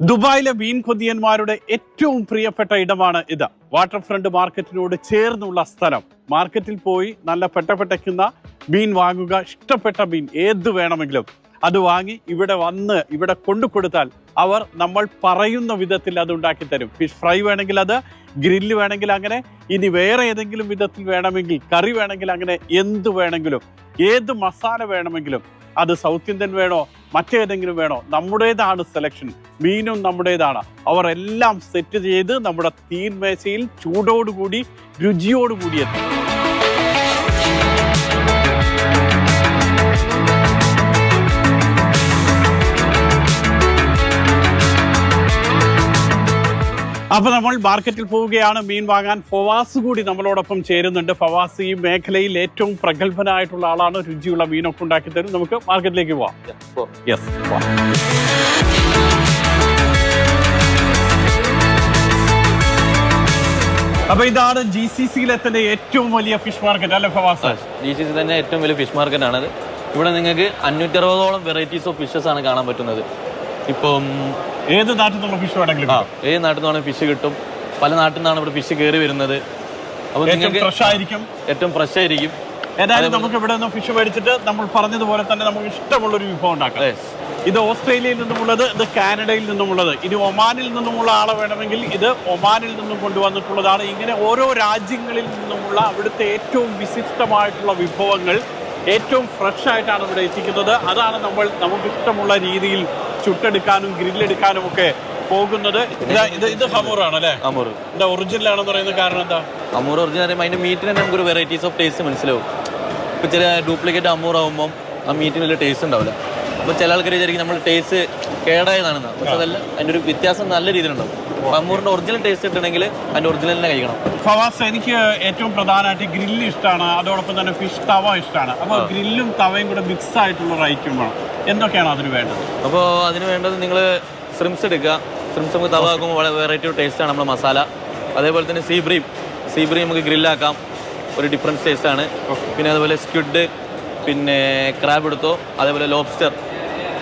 ദുബായിലെ മീൻ കൊതിയന്മാരുടെ ഏറ്റവും പ്രിയപ്പെട്ട ഇടമാണ് ഇത്. വാട്ടർ ഫ്രണ്ട് മാർക്കറ്റിനോട് ചേർന്നുള്ള സ്ഥലം. മാർക്കറ്റിൽ പോയി നല്ല പെട്ടപ്പെട്ടയ്ക്കുന്ന മീൻ വാങ്ങുക ഇഷ്ടപ്പെട്ട മീൻ ഏത് വേണമെങ്കിലും അത് വാങ്ങി ഇവിടെ വന്ന് ഇവിടെ കൊണ്ടു കൊടുത്താൽ അവർ നമ്മൾ പറയുന്ന വിധത്തിൽ അത് ഉണ്ടാക്കി തരും. ഫിഷ് ഫ്രൈ വേണമെങ്കിൽ അത് ഗ്രില്ല് വേണമെങ്കിൽ അങ്ങനെ ഇനി വേറെ ഏതെങ്കിലും വിധത്തിൽ വേണമെങ്കിൽ കറി വേണമെങ്കിൽ അങ്ങനെ എന്ത് വേണമെങ്കിലും ഏത് മസാല വേണമെങ്കിലും അത് സൗത്ത് ഇന്ത്യൻ വേണോ മറ്റേതെങ്കിലും വേണോ നമ്മുടേതാണ് സെലക്ഷൻ മീനും നമ്മുടേതാണ്. അവർ എല്ലാം സെറ്റ് ചെയ്ത് നമ്മുടെ തീൻമേശയിൽ ചൂടോടുകൂടി രുചിയോടുകൂടി എത്തും. അപ്പൊ നമ്മൾ മാർക്കറ്റിൽ പോവുകയാണ്. മീൻ വാങ്ങാൻ ഫവാസ് കൂടി നമ്മളോടൊപ്പം ചേരുന്നുണ്ട്. ഫവാസ് ഈ മേഖലയിൽ ഏറ്റവും പ്രഗത്ഭനായിട്ടുള്ള ആളാണ്. രുചിയുള്ള മീനൊക്കെ ഉണ്ടാക്കി തരും. നമുക്ക് മാർക്കറ്റിലേക്ക് പോവാം. യെസ് അപ്പൊ ഇതാണ് ജി സി സിയിലെത്തിന്റെ ഏറ്റവും വലിയ ഫിഷ് മാർക്കറ്റ് അല്ലെ ഫവാസ്? ജി സി സി തന്നെ ഏറ്റവും വലിയ ഫിഷ് മാർക്കറ്റ് ആണ് ഇവിടെ നിങ്ങൾക്ക് അഞ്ഞൂറ്ററുപതോളം വെറൈറ്റീസ് ഓഫ് ഫിഷസ് ആണ് കാണാൻ പറ്റുന്നത്. ഇപ്പം ഏത് നാട്ടിൽ നിന്നുള്ള ഫിഷ് വേണമെങ്കിലും ആ ഏത് നാട്ടിൽ നിന്നാണ് ഫിഷ് കിട്ടും. പല നാട്ടിൽ നിന്നാണ് ഇവിടെ ഫിഷ് കയറി വരുന്നത്. അപ്പോൾ നിങ്ങൾക്ക് ഫ്രഷ് ആയിരിക്കും. ഏറ്റവും ഫ്രഷ് ആയിരിക്കും. ഏതായാലും നമുക്ക് ഇവിടെ നിന്ന് ഫിഷ് മേടിച്ചിട്ട് നമ്മൾ പറഞ്ഞതുപോലെ തന്നെ നമുക്ക് ഇഷ്ടമുള്ള ഒരു വിഭവം ഉണ്ടാക്കാം. ഇത് ഓസ്ട്രേലിയയിൽ നിന്നുമുള്ളത് ഇത് കാനഡയിൽ നിന്നുമുള്ളത്. ഇനി ഒമാനിൽ നിന്നുമുള്ള ആളെ വേണമെങ്കിൽ ഇത് ഒമാനിൽ നിന്നും കൊണ്ടുവന്നിട്ടുള്ളതാണ്. ഇങ്ങനെ ഓരോ രാജ്യങ്ങളിൽ നിന്നുമുള്ള അവിടുത്തെ ഏറ്റവും വിശിഷ്ടമായിട്ടുള്ള വിഭവങ്ങൾ ഏറ്റവും ഫ്രഷ് ആയിട്ടാണ് ഇവിടെ എത്തിക്കുന്നത്. അതാണ് നമ്മൾ നമുക്ക് ഇഷ്ടമുള്ള രീതിയിൽ ചുട്ടെടുക്കാനും ഗ്രില്ലെടുക്കാനും ഒക്കെ പോകുന്നത്. ഇത് ഇത് ഹമൂറാണ് അല്ലേ അമൂർ ഇതിന്റെ ഒറിജിനൽ ആണെന്ന് പറയുന്ന കാരണം എന്താ? അമൂർ ഒറിജിനൽ പറയുമ്പോൾ അതിന്റെ മീറ്റിന് തന്നെ നമുക്കൊരു വെറൈറ്റീസ് ഓഫ് ടേസ്റ്റ് മനസ്സിലാവും. ഇപ്പൊ ചില ഡ്യൂപ്ലിക്കേറ്റ് അമൂർ ആകുമ്പോൾ ആ മീറ്റിന് വലിയ ടേസ്റ്റ് ഉണ്ടാവില്ല. അപ്പൊ ചില ആൾക്കാർ വിചാരിക്കും നമ്മൾ ടേസ്റ്റ് കേടായതാണെന്ന്. പക്ഷെ അതല്ല അതിന്റെ ഒരു വ്യത്യാസം നല്ല രീതിയിലുണ്ടാവും. ഉണ്ടാവും അമൂറിന്റെ ഒറിജിനൽ ടേസ്റ്റ് കിട്ടണമെങ്കിൽ അതിന്റെ ഒറിജിനൽ തന്നെ കഴിക്കണം. ഫവാസ് എനിക്ക് ഏറ്റവും പ്രധാനമായിട്ട് ഗ്രില്ല് ഇഷ്ടമാണ് അതോടൊപ്പം തന്നെ ഫിഷ് തവ ഇഷ്ടമാണ് അപ്പോൾ ഗ്രില്ലും തവയും കൂടെ മിക്സ് ആയിട്ടുള്ള റൈറ്റും വേണം. എന്തൊക്കെയാണ് അതിന് വേണ്ടത്? അപ്പോൾ അതിന് വേണ്ടത് നിങ്ങൾ സ്രിംസ് എടുക്കുക. സ്രിംസ് നമുക്ക് തവ ആക്കുമ്പോൾ വളരെ വെറൈറ്റി ടേസ്റ്റാണ് നമ്മുടെ മസാല. അതേപോലെ തന്നെ സീ ബ്രീം സീ ബ്രീം നമുക്ക് ഗ്രില്ലാക്കാം ഒരു ഡിഫറൻസ് ആണ്. പിന്നെ അതുപോലെ സ്ക്വിഡ് പിന്നെ ക്രാബ് എടുത്തോ അതേപോലെ ലോബ്സ്റ്റർ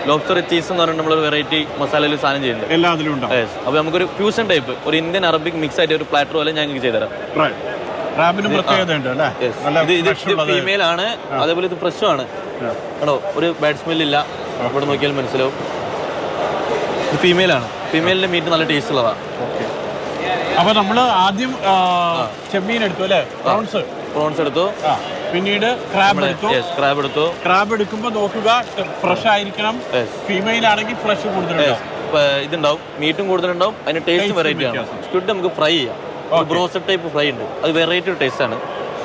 ലോബ്സ്റ്റർ ചീസ് എന്ന് പറഞ്ഞിട്ട് നമ്മളൊരു വെറൈറ്റി മസാലയിൽ സാധനം ചെയ്യുന്നുണ്ട്. എല്ലാ അതിലും ഉണ്ടാവും. യെസ് അപ്പോൾ നമുക്കൊരു ഫ്യൂഷൻ ടൈപ്പ് ഒരു ഇന്ത്യൻ അറബിക് മിക്സ് ആയിട്ട് ഒരു പ്ലാറ്റർ പോലെ ഞാൻ നിങ്ങൾക്ക് ചെയ്തുതരാം. റാബിനും പ്രത്യേകത ഉണ്ട് അല്ലേ? ഇത്. ഫീമെയിൽ ആണ്. അതേപോലെ ഇത് ഫ്രഷും ആണ്. കേട്ടോ ഒരു ബാഡ് സ്മെല്ലില്ല ഇവിടെ നോക്കിയാൽ മനസ്സിലാവും. ഇത് ഫീമെയിൽ ആണ്. ഫീമെയിലിന്റെ മീറ്റ് നല്ല ടേസ്റ്റ് ഉള്ളതാണ് Okay. അപ്പൊ നമ്മൾ ആദ്യം ചെമ്മീൻ എടുത്തു അല്ലേ? പ്രോൺസ് പ്രോൺസ് എടുത്തു. പിന്നീട് ക്രാബ് എടുത്തു. ക്രാബ് എടുത്തു. ക്രാബ് എടുക്കുമ്പോൾ നോക്കുക ഫ്രഷ് ആയിരിക്കണം. ഫീമെയിൽ ആണെങ്കിൽ ഫ്രഷ് ഇപ്പൊ ഇതുണ്ടാവും. മീറ്റും കൂടുതലുണ്ടാവും. അതിന് ടേസ്റ്റ് വെറൈറ്റി ആണ്. സ്ക്വിഡ് നമുക്ക് ഫ്രൈ ചെയ്യാം. ബ്രോസ് ടൈപ്പ് ഫ്രൈ ഉണ്ട്. അത് വെറൈറ്റി ടേസ്റ്റ് ആണ്.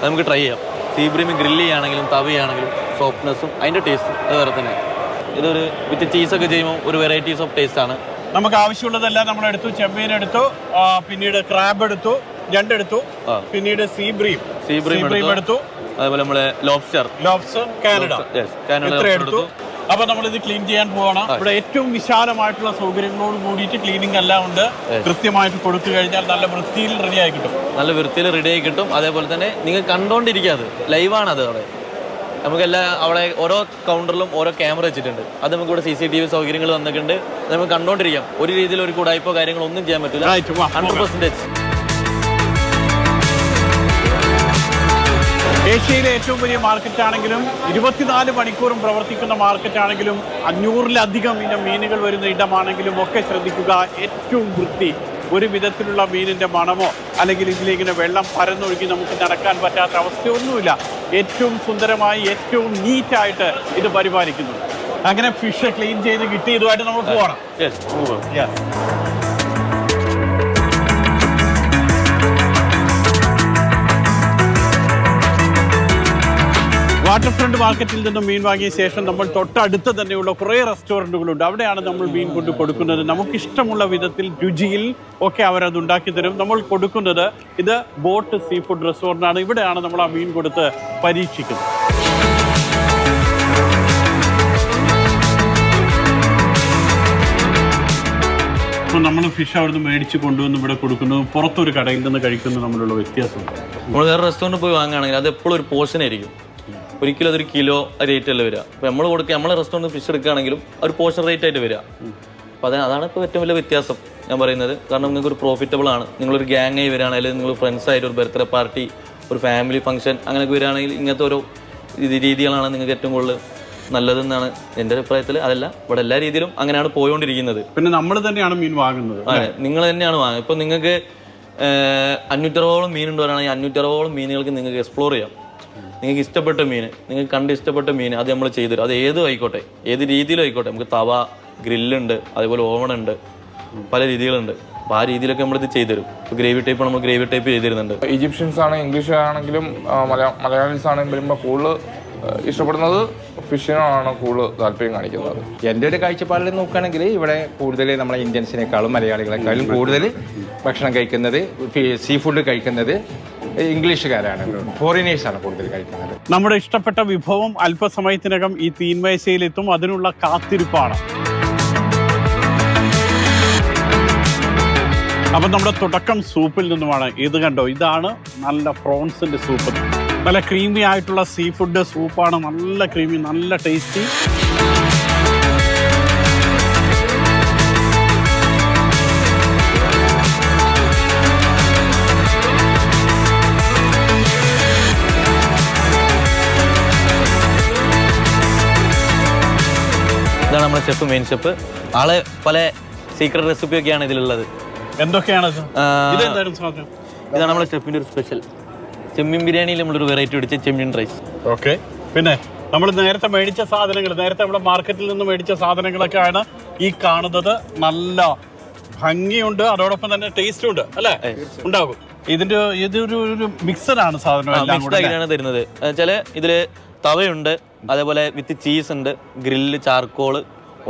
നമുക്ക് ട്രൈ ചെയ്യാം. സീബ്രീമി ഗ്രില്ല് ചെയ്യുകയാണെങ്കിലും തവയാണെങ്കിലും സോഫ്റ്റ്നെസ്സും അതിന്റെ ടേസ്റ്റ് അത് വേറെ തന്നെ. ഇതൊരു വിത്ത് ചീസൊക്കെ ചെയ്യുമ്പോൾ ഒരു വെറൈറ്റീസ് ഓഫ് ടേസ്റ്റ് ആണ്. നമുക്ക് ആവശ്യമുള്ളതെല്ലാം നമ്മൾ എടുത്തു ചെമ്മീൻ എടുത്തു പിന്നീട് ക്രാബ് എടുത്തു ഞണ്ടെടുത്തു. പിന്നീട് സീബ്രീം സീബ്രീം എടുത്തു. അതുപോലെ നമ്മളെ ലോബ്സ്റ്റർ ലോബ്സ്റ്റർ കാനഡ കാനഡ എടുത്തു. അപ്പൊ നമ്മൾ ഇത് ക്ലീൻ ചെയ്യാൻ പോവാണ്. ഇവിടെ ഏറ്റവും വിശാലമായിട്ടുള്ള സൗകര്യങ്ങളോട് കൂടിയിട്ട് ക്ലീനിങ് എല്ലാം ഉണ്ട്. കൃത്യമായിട്ട് കൊടുത്തു കഴിഞ്ഞാൽ നല്ല വൃത്തിയിൽ റെഡി ആയി കിട്ടും. നല്ല വൃത്തിയിൽ റെഡി ആയി കിട്ടും. അതേപോലെ തന്നെ നിങ്ങൾ കണ്ടോണ്ടിരിക്കുക അത്. ലൈവാണ് അത് അവിടെ. നമുക്ക് അവളെ അവിടെ ഓരോ കൗണ്ടറിലും ഓരോ ക്യാമറ വെച്ചിട്ടുണ്ട്. അത് നമുക്ക് ഇവിടെ സി സി ടി വി സൗകര്യങ്ങൾ വന്നിട്ടുണ്ട് നമുക്ക് കണ്ടോണ്ടിരിക്കാം. ഒരു രീതിയിൽ ഒരു കൂടായ്പോ കാര്യങ്ങളോ ഒന്നും ചെയ്യാൻ പറ്റില്ല. ഹൺഡ്രഡ് പെർസെന്റേജ് ഏഷ്യയിലെ ഏറ്റവും വലിയ മാർക്കറ്റ് ആണെങ്കിലും ഇരുപത്തിനാല് മണിക്കൂറും പ്രവർത്തിക്കുന്ന മാർക്കറ്റ് ആണെങ്കിലും അഞ്ഞൂറിലധികം ഇനം മീനുകൾ വരുന്ന ഇടമാണെങ്കിലും ഒക്കെ ശ്രദ്ധിക്കുക. ഏറ്റവും വൃത്തി. ഒരു വിധത്തിലുള്ള മീനിന്റെ മണമോ അല്ലെങ്കിൽ ഇതിലിങ്ങനെ വെള്ളം പരന്നൊഴുകി നമുക്ക് നടക്കാൻ പറ്റാത്ത അവസ്ഥയൊന്നുമില്ല. ഏറ്റവും സുന്ദരമായി ഏറ്റവും നീറ്റായിട്ട് ഇത് പരിപാലിക്കുന്നു. അങ്ങനെ ഫിഷ് ക്ലീൻ ചെയ്ത് കിട്ടി ഇതുമായിട്ട് നമ്മൾ പോകണം. വാട്ടർ ഫ്രണ്ട് മാർക്കറ്റിൽ നിന്നും മീൻ വാങ്ങിയ ശേഷം നമ്മൾ തൊട്ടടുത്ത് തന്നെയുള്ള കുറേ റെസ്റ്റോറന്റുകളുണ്ട്. അവിടെയാണ് നമ്മൾ മീൻ കൊണ്ട് കൊടുക്കുന്നത്. നമുക്കിഷ്ടമുള്ള വിധത്തിൽ രുചിയിൽ ഒക്കെ അവരത് ഉണ്ടാക്കി തരും. നമ്മൾ കൊടുക്കുന്നത് ഇത് ബോട്ട് സീ ഫുഡ് റെസ്റ്റോറന്റാണ് ഇവിടെയാണ് നമ്മൾ ആ മീൻ കൊടുത്ത് പരീക്ഷിക്കുന്നത്. അപ്പോൾ നമ്മൾ ഫിഷ് അവിടുന്ന് മേടിച്ച് കൊണ്ടുവന്ന് ഇവിടെ കൊടുക്കുന്നു. പുറത്തൊരു കടയിൽ നിന്ന് കഴിക്കുന്നു നമ്മളുള്ള വ്യത്യാസമുണ്ട്. നമ്മൾ വേറെ റെസ്റ്റോറന്റ് പോയി വാങ്ങുകയാണെങ്കിൽ അത് എപ്പോഴും ഒരു പോർഷൻ ആയിരിക്കും ഒരിക്കലും അതൊരു കിലോ റേറ്റ് അല്ല വരിക. അപ്പോൾ നമ്മൾ കൊടുക്കുക നമ്മളെ റെസ്റ്റോറന്റ് ഫിഷ് എടുക്കുകയാണെങ്കിലും ഒരു പോഷൻ റേറ്റ് ആയിട്ട് വരിക. അപ്പോൾ അത് അതാണ് ഇപ്പോൾ ഏറ്റവും വലിയ വ്യത്യാസം ഞാൻ പറയുന്നത്. കാരണം നിങ്ങൾക്ക് ഒരു പ്രോഫിറ്റബിൾ ആണ്. നിങ്ങളൊരു ഗ്യാങ് ആയി വരികയാണ് അല്ലെങ്കിൽ നിങ്ങൾ ഫ്രണ്ട്സ് ആയിട്ട് ഒരു ബർത്ത്ഡേ പാർട്ടി ഒരു ഫാമിലി ഫംഗ്ഷൻ അങ്ങനെയൊക്കെ വരികയാണെങ്കിൽ ഇങ്ങനത്തെ ഓരോ രീതികളാണ് നിങ്ങൾക്ക് ഏറ്റവും കൂടുതൽ നല്ലതെന്നാണ് എന്റെ അഭിപ്രായത്തിൽ. അതല്ല ഇവിടെ എല്ലാ രീതിയിലും അങ്ങനെയാണ് പോയോണ്ടിരിക്കുന്നത്. പിന്നെ നമ്മൾ തന്നെയാണ് മീൻ വാങ്ങുന്നത് അതെ നിങ്ങൾ തന്നെയാണ് വാങ്ങുന്നത്. ഇപ്പം നിങ്ങൾക്ക് അഞ്ഞൂറ്ററുപതോളം മീൻ ഉണ്ട് പറയുകയാണെങ്കിൽ അഞ്ഞൂറ്ററുപതോളം മീനുകൾക്ക് നിങ്ങൾക്ക് എക്സ്പ്ലോർ ചെയ്യാം. നിങ്ങൾക്ക് ഇഷ്ടപ്പെട്ട മീൻ നിങ്ങൾക്ക് കണ്ട് ഇഷ്ടപ്പെട്ട മീൻ അത് നമ്മൾ ചെയ്തുതരും അത് ഏതും ആയിക്കോട്ടെ. ഏത് രീതിയിലും ആയിക്കോട്ടെ. നമുക്ക് തവ ഗ്രില്ലുണ്ട് അതുപോലെ ഓവൺ ഉണ്ട് പല രീതികളുണ്ട്. അപ്പോൾ ആ രീതിയിലൊക്കെ നമ്മളിത് ചെയ്തു തരും. ഇപ്പോൾ ഗ്രേവി ടൈപ്പ് നമ്മൾ ഗ്രേവി ടൈപ്പ് ചെയ്ത് തരുന്നുണ്ട്. ഈജിപ്ഷ്യൻസ് ആണ് ഇംഗ്ലീഷ് ആണെങ്കിലും മലയാളീസ് ആണെങ്കിലും വരുമ്പോൾ കൂടുതൽ ഇഷ്ടപ്പെടുന്നത് ഫിഷിനാണ് കൂടുതൽ താല്പര്യം കാണിക്കുന്നത്. എന്റെ ഒരു കാഴ്ചപ്പാടിൽ നോക്കുകയാണെങ്കിൽ ഇവിടെ കൂടുതൽ നമ്മളെ ഇന്ത്യൻസിനേക്കാളും മലയാളികളെക്കാളും കൂടുതൽ ഭക്ഷണം കഴിക്കുന്നത് സീ ഫുഡ് കഴിക്കുന്നത് ഇംഗ്ലീഷുകാരാണ്. ഫോറിനേഴ്സാണ് കൂടുതൽ കഴിക്കുന്നത്. നമ്മുടെ ഇഷ്ടപ്പെട്ട വിഭവം അല്പസമയത്തിനകം ഈ തീൻമേശയിലെത്തും. അതിനുള്ള കാത്തിരിപ്പാണ്. അപ്പൊ നമ്മുടെ തുടക്കം സൂപ്പിൽ നിന്നുമാണ്. ഇത് കണ്ടോ? ഇതാണ് നല്ല പ്രോൺസിന്റെ സൂപ്പ്. നല്ല ക്രീമി ആയിട്ടുള്ള സീ ഫുഡ് സൂപ്പാണ്. നല്ല ക്രീമി നല്ല ടേസ്റ്റി നമ്മുടെ ഷെഫ് മെയിൻ ഷെഫ് ആളെ പല സീക്രട്ട് റെസിപ്പി റെസിപ്പിയൊക്കെയാണ് ഇതിലുള്ളത്. എന്തൊക്കെയാണ് ഇതാണ് നമ്മുടെ ഷെഫിന്റെ ഒരു സ്പെഷ്യൽ ചെമ്മീൻ ബിരിയാണിയിൽ നമ്മളൊരു വെറൈറ്റി പിടിച്ച ചെമ്മീൻ റൈസ് ഓക്കെ പിന്നെ നമ്മൾ നേരത്തെ മേടിച്ച സാധനങ്ങൾ നേരത്തെ നമ്മുടെ മാർക്കറ്റിൽ നിന്ന് മേടിച്ച സാധനങ്ങളൊക്കെയാണ് ഈ കാണുന്നത്. നല്ല ഭംഗിയുണ്ട് അതോടൊപ്പം തന്നെ ടേസ്റ്റും ഉണ്ട് അല്ലേ? ഉണ്ടാകും. ഇതിന്റെ ഇതൊരു ഒരു മിക്സഡ് ആണ് സാധനം എല്ലാം കൂടെ? തരുന്നത്. ചില ഇതിൽ തവയുണ്ട് അതേപോലെ വിത്ത് ചീസ് ഉണ്ട് ഗ്രില്ല് ചാർക്കോൾ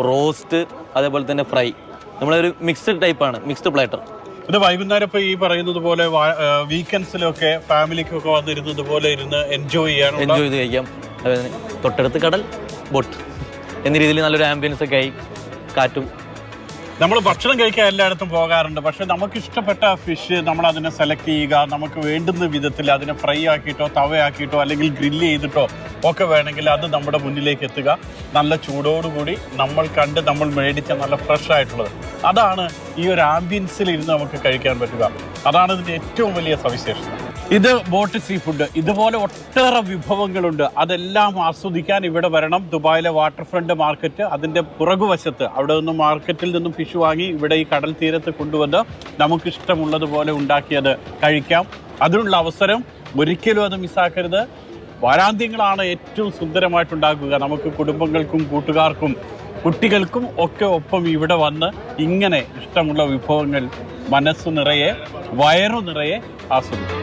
റോസ്റ്റ് അതേപോലെ തന്നെ ഫ്രൈ. നമ്മളൊരു മിക്സ്ഡ് ടൈപ്പാണ് മിക്സ്ഡ് പ്ലേറ്റർ ഇത് വൈകുന്നേരം ഇപ്പൊ ഈ പറയുന്നത് പോലെ വീക്കെൻഡ്സിലൊക്കെ ഫാമിലിക്കൊക്കെ വന്നിരുന്നത് പോലെ ഇരുന്ന് എൻജോയ് ചെയ്യാൻ എൻജോയ് ചെയ്ത് കഴിക്കാം. തൊട്ടടുത്ത് കടൽ ബോട്ട്. എന്ന രീതിയിൽ നല്ലൊരു ആംബിയൻസ് ഒക്കെ ആയി. കാറ്റും നമ്മൾ ഭക്ഷണം കഴിക്കാൻ എല്ലായിടത്തും പോകാറുണ്ട്. പക്ഷെ നമുക്ക് ഇഷ്ടപ്പെട്ട ഫിഷ് നമ്മൾ അതിനെ സെലക്ട് ചെയ്യുക നമുക്ക് വേണ്ടുന്ന വിധത്തിൽ അതിനെ ഫ്രൈ ആക്കിയിട്ടോ തവയാക്കിയിട്ടോ അല്ലെങ്കിൽ ഗ്രില്ല് ചെയ്തിട്ടോ ഒക്കെ വേണമെങ്കിൽ അത് നമ്മുടെ മുന്നിലേക്ക് എത്തുക. നല്ല ചൂടോടുകൂടി നമ്മൾ കണ്ട് നമ്മൾ മേടിച്ച നല്ല ഫ്രഷ് ആയിട്ടുള്ളത്. അതാണ് ഈ ഒരു ആംബിയൻസിൽ ഇരുന്ന് നമുക്ക് കഴിക്കാൻ പറ്റുക. അതാണ് ഇതിന്റെ ഏറ്റവും വലിയ സവിശേഷത. ഇത് ബോട്ട് സീ ഫുഡ്. ഇതുപോലെ ഒട്ടേറെ വിഭവങ്ങളുണ്ട്. അതെല്ലാം ആസ്വദിക്കാൻ ഇവിടെ വരണം. ദുബായിലെ വാട്ടർ ഫ്രണ്ട് മാർക്കറ്റ് അതിന്റെ പുറകുവശത്ത്. അവിടെ നിന്ന് മാർക്കറ്റിൽ നിന്നും ഫിഷ് വാങ്ങി ഇവിടെ ഈ കടൽ തീരത്ത് കൊണ്ടുവന്ന് നമുക്ക് ഇഷ്ടമുള്ളതുപോലെ ഉണ്ടാക്കിയത് കഴിക്കാം. അതിനുള്ള അവസരം ഒരിക്കലും അത് മിസ്സാക്കരുത്. വാരാന്ത്യങ്ങളാണ് ഏറ്റവും സുന്ദരമായിട്ടുണ്ടാക്കുക നമുക്ക് കുടുംബങ്ങൾക്കും കൂട്ടുകാർക്കും കുട്ടികൾക്കും ഒക്കെ ഒപ്പം ഇവിടെ വന്ന് ഇങ്ങനെ ഇഷ്ടമുള്ള വിഭവങ്ങൾ മനസ്സ് നിറയെ വയറു നിറയെ ആസ്വദിക്കും.